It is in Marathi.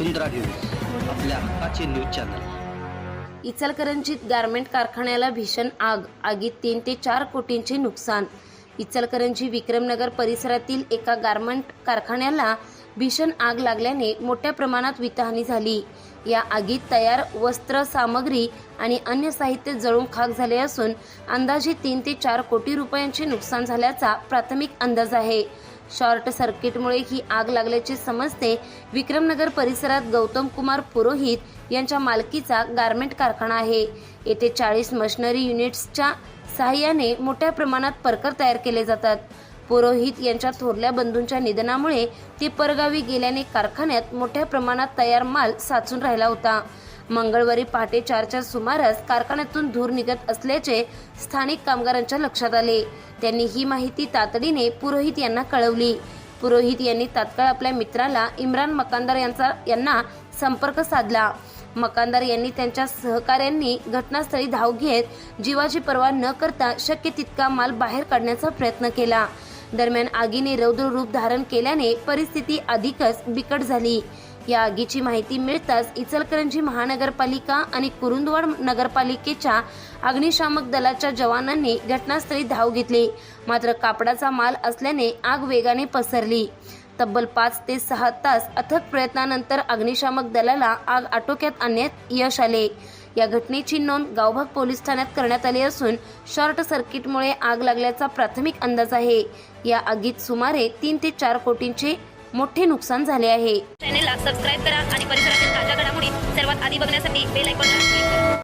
वसुंधरा न्यूज आपल्या हक्काचे न्यूज चॅनल. इचलकरंजीत गारमेंट कारखान्याला भीषण आग आगीत तीन ते चार कोटींचे नुकसान. इचलकरंजी विक्रमनगर परिसरातील एका गारमेंट कारखान्याला भीषण आग लागल्याने मोठ्या प्रमाणात वितहानी झाली. या आगीत तयार वस्त्र सामग्री आणि अन्य साहित्य जळून खाक झाले असून अंदाजे तीन ते चार कोटी रुपयांचे नुकसान झाल्याचा प्राथमिक अंदाज आहे. शॉर्ट सर्किटमुळे ही आग लागल्याचे समजते विक्रमनगर परिसरात गौतम कुमार पुरोहित यांच्या मालकीचा गारमेंट कारखाना आहे. येथे चाळीस मशिनरी युनिट्सच्या सहाय्याने मोठ्या प्रमाणात परकर तयार केले जातात. पुरोहित यांच्या थोरल्या बंधूंच्या निधनामुळे ते परगावी गेल्याने कारखान्यात मोठ्या प्रमाणात तयार माल साचून राहिला होता. मंगळवारी पहाटे चारच्या सुमारास कारखान्यातून धूर निघत असल्याचे स्थानिक कामगारांच्या लक्षात आले. त्यांनी ही माहिती तातडीने पुरोहित यांना कळवली. पुरोहित यांनी तात्काळ आपल्या मित्राला इम्रान मकानदार यांचा यांना संपर्क साधला. मकानदार यांनी त्यांच्या सहकाऱ्यांनी घटनास्थळी धाव घेत जीवाची पर्वा न करता शक्य तितका माल बाहेर काढण्याचा प्रयत्न केला. दरम्यान आगीने रौद्र रूप धारण केल्याने परिस्थिती अधिकच बिकट झाली. या आगीची माहिती मिळताच इचलकरंजी महानगरपालिका आणि कुरुंदवाड नगरपालिकेच्या अग्निशामक दलाच्या जवानांनी घटनास्थळी धाव घेतली. मात्र कापडाचा माल असल्याने आग वेगाने पसरली. तब्बल पाच ते सहा तास अथक प्रयत्नानंतर अग्निशामक दलाला आग आटोक्यात आणण्यात यश आले. या घटनेची नोंद गावभाग पोलीस ठाण्यात करण्यात आली असून शॉर्ट सर्किटमुळे आग लागल्याचा प्राथमिक अंदाज आहे. या आगीत सुमारे तीन ते चार कोटींचे मोठे नुकसान झाले आहे. चॅनेलला सबस्क्राईब करा आणि परिसरातील ताज्या घडामोडी सर्वात आधी बघण्यासाठी बेल आयकॉनला